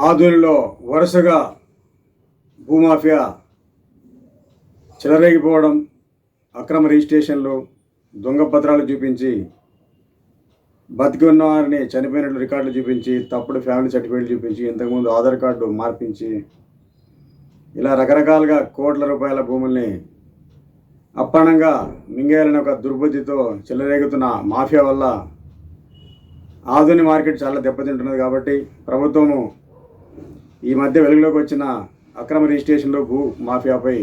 ఆధునిలో వరుసగా భూమాఫియా చెలరేగిపోవడం అక్రమ రిజిస్ట్రేషన్లు దొంగ పత్రాలు చూపించి బతికి ఉన్న వారిని చనిపోయినట్లు రికార్డులు చూపించి తప్పుడు ఫ్యామిలీ సర్టిఫికేట్లు చూపించి ఇంతకుముందు ఆధార్ కార్డు మార్పించి ఇలా రకరకాలుగా కోట్ల రూపాయల భూముల్ని అప్పణంగా మింగేయాలని ఒక దుర్బుద్ధితో చెలరేగుతున్న మాఫియా వల్ల ఆధునిక మార్కెట్ చాలా దెబ్బతింటున్నది కాబట్టి ప్రభుత్వము ఈ మధ్య వెలుగులోకి వచ్చిన అక్రమ రిజిస్ట్రేషన్లో భూ మాఫియాపై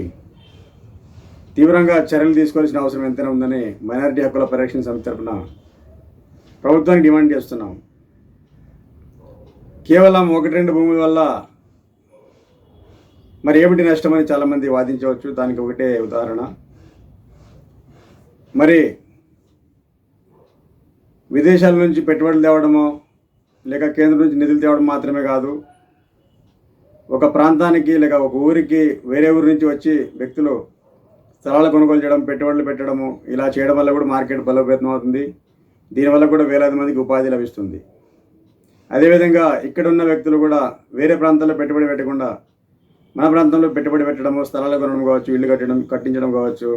తీవ్రంగా చర్యలు తీసుకోవాల్సిన అవసరం ఎంతైనా ఉందని మైనారిటీ హక్కుల పరిరక్షణ సమితి తరపున ప్రభుత్వానికి డిమాండ్ చేస్తున్నాం. కేవలం ఒకటి రెండు భూముల వల్ల మరి ఏమిటి నష్టమని చాలామంది వాదించవచ్చు. దానికి ఒకటే ఉదాహరణ. మరి విదేశాల నుంచి పెట్టుబడులు తేవడమో లేక కేంద్రం నుంచి నిధులు తేవడం మాత్రమే కాదు ఒక ప్రాంతానికి లేక ఒక ఊరికి వేరే ఊరి నుంచి వచ్చి వ్యక్తులు స్థలాలు కొనుగోలు చేయడం పెట్టుబడులు పెట్టడము ఇలా చేయడం వల్ల కూడా మార్కెట్ బలోపేతం అవుతుంది. దీనివల్ల కూడా వేలాది మందికి ఉపాధి లభిస్తుంది. అదేవిధంగా ఇక్కడ ఉన్న వ్యక్తులు కూడా వేరే ప్రాంతాల్లో పెట్టుబడి పెట్టకుండా మన ప్రాంతంలో పెట్టుబడి పెట్టడము స్థలాలు కొనడం కావచ్చు ఇల్లు కట్టడం కట్టించడం కావచ్చు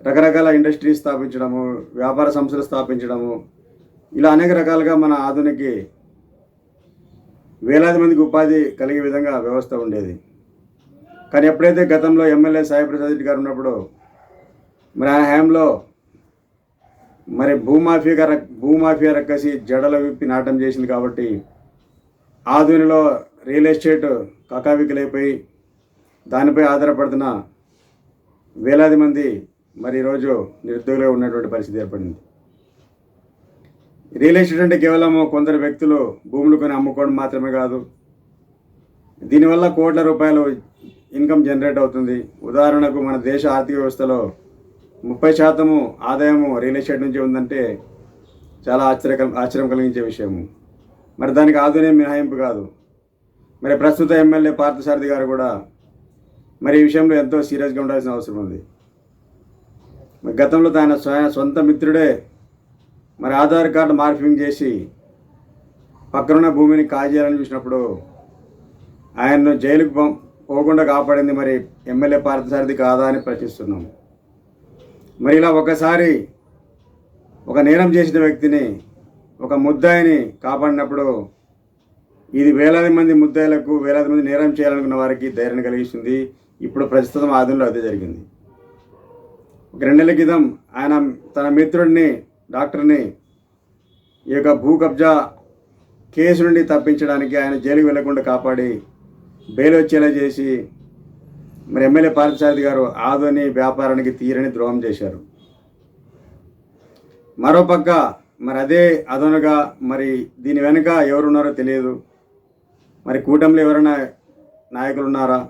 రకరకాల ఇండస్ట్రీ స్థాపించడము వ్యాపార సంస్థలు స్థాపించడము ఇలా అనేక రకాలుగా మన ఆధునికి వేలాది మందికి ఉపాధి కలిగే విధంగా వ్యవస్థ ఉండేది. కానీ ఎప్పుడైతే గతంలో ఎమ్మెల్యే సాయి ప్రసాద్ రెడ్డి గారు ఉన్నప్పుడు మరి ఆ హయాంలో మరి భూమాఫియా రక్ భూమాఫియా రక్కసి జడల విప్పి నాటం చేసింది కాబట్టి ఆధునిలో రియల్ ఎస్టేట్ కకావికలైపోయి దానిపై ఆధారపడుతున్న వేలాది మంది మరి ఈరోజు నిరుద్యోగులుగా ఉన్నటువంటి పరిస్థితి ఏర్పడింది. రియల్ ఎస్టేట్ అంటే కేవలం కొందరు వ్యక్తులు భూములు కొని అమ్ముకోవడం మాత్రమే కాదు. దీనివల్ల కోట్ల రూపాయలు ఇన్కమ్ జనరేట్ అవుతుంది. ఉదాహరణకు మన దేశ ఆర్థిక వ్యవస్థలో ముప్పై శాతము ఆదాయము రియల్ ఎస్టేట్ నుంచి ఉందంటే చాలా ఆశ్చర్య ఆశ్చర్యం కలిగించే విషయము. మరి దానికి ఆధునిక మినహాయింపు కాదు. మరి ప్రస్తుత ఎమ్మెల్యే పార్థసారథి గారు కూడా మరి ఈ విషయంలో ఎంతో సీరియస్గా ఉండాల్సిన అవసరం ఉంది. మరి గతంలో తన స్వ- సొంత మిత్రుడే మరి ఆధార్ కార్డు మార్పింగ్ చేసి పక్కనున్న భూమిని కాజేయాలని చూసినప్పుడు ఆయన్ను జైలుకు పం- పోకుండా కాపాడింది మరి ఎమ్మెల్యే పార్థసారథి కాదా అని ప్రశ్నిస్తున్నాం. మరి ఇలా ఒకసారి ఒక నేరం చేసిన వ్యక్తిని ఒక ముద్దాయిని కాపాడినప్పుడు ఇది వేలాది మంది ముద్దాయిలకు వేలాది మంది నేరం చేయాలనుకున్న వారికి ధైర్యం కలిగిస్తుంది. ఇప్పుడు ప్రస్తుతం ఆదంలో అదే జరిగింది. ఒక రెండేళ్ళ క్రితం ఆయన తన మిత్రుడిని డాక్టర్ని ఈ యొక్క భూ కబ్జా కేసు నుండి తప్పించడానికి ఆయన జైలుకు వెళ్ళకుండా కాపాడి బెయిల్ వచ్చేలా చేసి మరి ఎమ్మెల్యే పార్థసారథి గారు ఆదోని వ్యాపారానికి తీరని ద్రోహం చేశారు. మరోపక్క మరి అదే అదనుగా మరి దీని వెనుక ఎవరున్నారో తెలియదు. మరి కూటమిలో ఎవరైనా నాయకులు ఉన్నారా?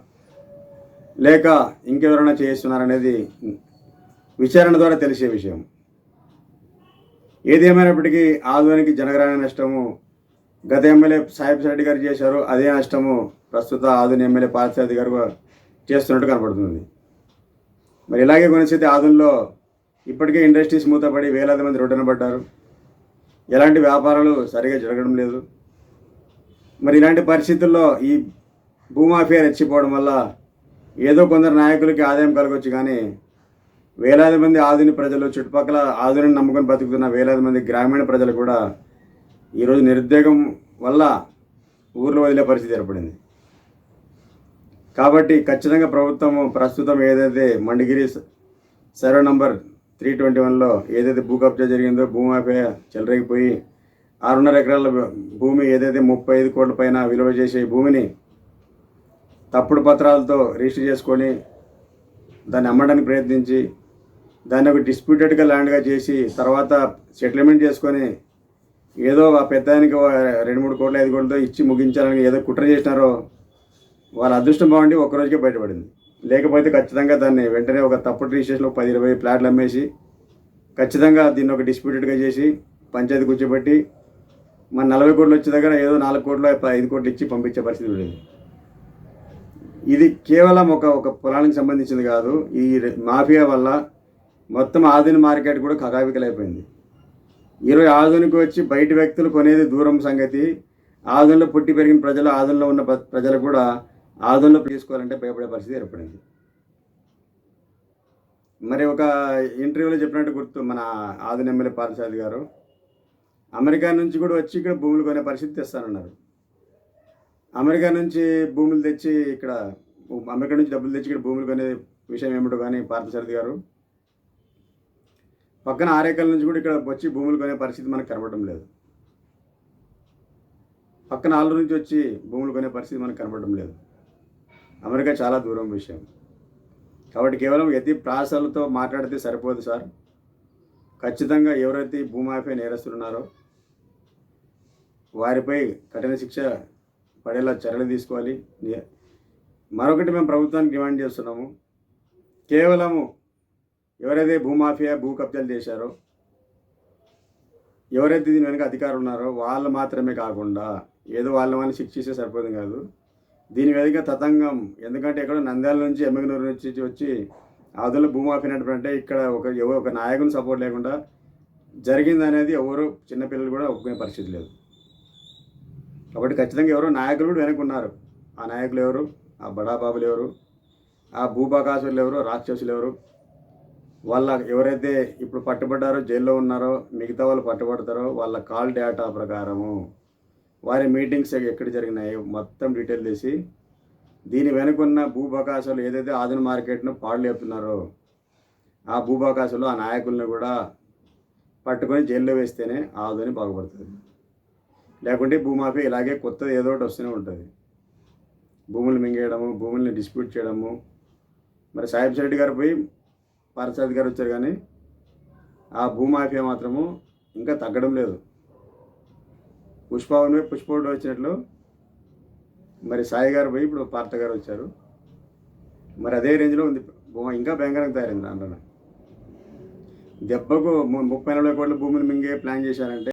లేక ఇంకెవరైనా చేస్తున్నారనేది విచారణ ద్వారా తెలిసే విషయం. ఏది ఏమైనప్పటికీ ఆధ్వర్యానికి జనగరాని నష్టము. గత ఎమ్మెల్యే సాహిబ్ రెడ్డి గారు చేశారు అదే నష్టము ప్రస్తుత ఆధుని ఎమ్మెల్యే పార్థసారథి గారు చేస్తున్నట్టు కనపడుతుంది. మరి ఇలాగే కొనసాగితే ఆధునిలో ఇప్పటికే ఇండస్ట్రీస్ మూతపడి వేలాది మంది రోడ్డున పడ్డారు. ఎలాంటి వ్యాపారాలు సరిగా జరగడం లేదు. మరి ఇలాంటి పరిస్థితుల్లో ఈ భూమాఫియా రెచ్చిపోవడం వల్ల ఏదో కొందరు నాయకులకి ఆదాయం కలగొచ్చు కానీ వేలాది మంది ఆధునిక ప్రజలు చుట్టుపక్కల ఆధునిక నమ్ముకొని బతుకుతున్న వేలాది మంది గ్రామీణ ప్రజలు కూడా ఈరోజు నిరుద్యోగం వల్ల ఊర్లో వదిలే పరిస్థితి ఏర్పడింది. కాబట్టి ఖచ్చితంగా ప్రభుత్వం ప్రస్తుతం ఏదైతే Mandigiri survey number three twenty వన్లో ఏదైతే భూ కబ్జా జరిగిందో భూమాఫియా చెలరేగిపోయి ఆరున్నర ఎకరాల భూమి ఏదైతే ముప్పై ఐదు కోట్ల పైన విలువ చేసే భూమిని తప్పుడు పత్రాలతో రిజిస్టర్ చేసుకొని దాన్ని అమ్మడానికి ప్రయత్నించి దాన్ని ఒక డిస్ప్యూటెడ్గా ల్యాండ్గా చేసి తర్వాత సెటిల్మెంట్ చేసుకొని ఏదో ఆ పెద్దానికి రెండు మూడు కోట్ల ఐదు కోట్లతో ఇచ్చి ముగించాలని ఏదో కుట్ర చేసినారో వాళ్ళ అదృష్టం బాగుండి ఒక్కరోజుకే బయటపడింది. లేకపోతే ఖచ్చితంగా దాన్ని వెంటనే ఒక తప్పుడు రిజిస్ట్రేషన్లో పది ఇరవై ప్లాట్లు అమ్మేసి ఖచ్చితంగా దీన్ని ఒక డిస్ప్యూటెడ్గా చేసి పంచాయతీ కూర్చోబెట్టి మన నలభై కోట్లు వచ్చే దగ్గర ఏదో నాలుగు కోట్లు ఐదు కోట్లు ఇచ్చి పంపించే పరిస్థితి ఉండేది ఇది కేవలం ఒక ఒక పొలానికి సంబంధించింది కాదు. ఈ మాఫియా వల్ల మొత్తం ఆధునిక మార్కెట్ కూడా కకావికలైపోయింది ఈరోజు ఆధునిక వచ్చి బయట వ్యక్తులు కొనేది దూరం సంగతి. ఆదంలో పుట్టి పెరిగిన ప్రజలు ఆదంలో ఉన్న ప్ర- ప్రజలు కూడా ఆదంలో తీసుకోవాలంటే భయపడే పరిస్థితి ఏర్పడింది. మరి ఒక ఇంటర్వ్యూలో చెప్పినట్టు గుర్తు మన ఆదిన ఎమ్మెల్యే పార్సాది గారు. అమెరికా నుంచి కూడా వచ్చి ఇక్కడ భూములు కొనే పరిస్థితి తెస్తానన్నారు. అమెరికా నుంచి భూములు తెచ్చి ఇక్కడ అమెరికా నుంచి డబ్బులు తెచ్చి ఇక్కడ భూములు కొనే విషయం ఏమిటో కానీ పార్థసారథి గారు పక్కన ఆరేకల నుంచి కూడా ఇక్కడ వచ్చి భూములు కొనే పరిస్థితి మనకు కనబడడం లేదు. పక్కన ఆళ్ళ నుంచి వచ్చి భూములు కొనే పరిస్థితి మనకు కనబడడం లేదు. అమెరికా చాలా దూరం విషయం. కాబట్టి కేవలం ఎతి ప్రాసలతో మాట్లాడితే సరిపోదు సార్. ఖచ్చితంగా ఎవరైతే ఈ భూమాఫీ నేరస్తులు ఉన్నారో వారిపై కఠిన శిక్ష పడేలా చర్యలు తీసుకోవాలి. మరొకటి మేము ప్రభుత్వానికి డిమాండ్ చేస్తున్నాము. కేవలము ఎవరైతే భూమాఫియా భూ కబ్జాలు చేశారో ఎవరైతే దీని వెనుక అధికారులు ఉన్నారో వాళ్ళు మాత్రమే కాకుండా ఏదో వాళ్ళ వాళ్ళని శిక్షిస్తే సరిపోదు కాదు. దీని వెనుక తతంగం. ఎందుకంటే ఇక్కడ నంద్యాల నుంచి ఎమ్మెగనూరు నుంచి వచ్చి ఆదులో భూమాఫీ అంటే ఇక్కడ ఒక ఎవరు ఒక నాయకుని సపోర్ట్ లేకుండా జరిగింది అనేది ఎవరు చిన్నపిల్లలు కూడా ఒప్పుకునే పరిస్థితి లేదు. కాబట్టి ఖచ్చితంగా ఎవరో నాయకులు కూడా వెనక ఉన్నారు. ఆ నాయకులు ఎవరు? ఆ బడాబాబులు ఎవరు? ఆ భూపాకాసులు ఎవరు? రాక్షసులు ఎవరు? వాళ్ళ ఎవరైతే ఇప్పుడు పట్టుబడ్డారో జైల్లో ఉన్నారో మిగతా వాళ్ళు పట్టుబడతారో వాళ్ళ కాల్ డేటా ప్రకారము వారి మీటింగ్స్ ఎక్కడ జరిగినాయి మొత్తం డీటెయిల్ తీసి దీని వెనుకున్న భూబకాశాలు ఏదైతే ఆధునిక మార్కెట్ను పాడు లేపుతున్నారో ఆ భూబకాశాలు ఆ నాయకుల్ని కూడా పట్టుకొని జైల్లో వేస్తేనే ఆధుని బాగుపడుతుంది. లేకుంటే భూమాఫీ ఇలాగే కొత్తది ఏదో ఒకటి వస్తూనే ఉంటుంది. భూములు మింగేయడము భూముల్ని డిస్ప్యూట్ చేయడము. మరి సాహిబ్ శెట్టి గారు పోయి పారసాద్ గారు వచ్చారు కానీ ఆ భూమాఫియా మాత్రము ఇంకా తగ్గడం లేదు. పుష్పవనమే పుష్పడు వచ్చినట్లు మరి సాయి గారు పోయి ఇప్పుడు పార్త గారు వచ్చారు. మరి అదే రేంజ్లో ఉంది. భూమా ఇంకా భయంకరంగా తయారైంది దాంట్లో దెబ్బకు ముప్పై నలభై కోట్ల భూమిని మింగే ప్లాన్ చేశారంటే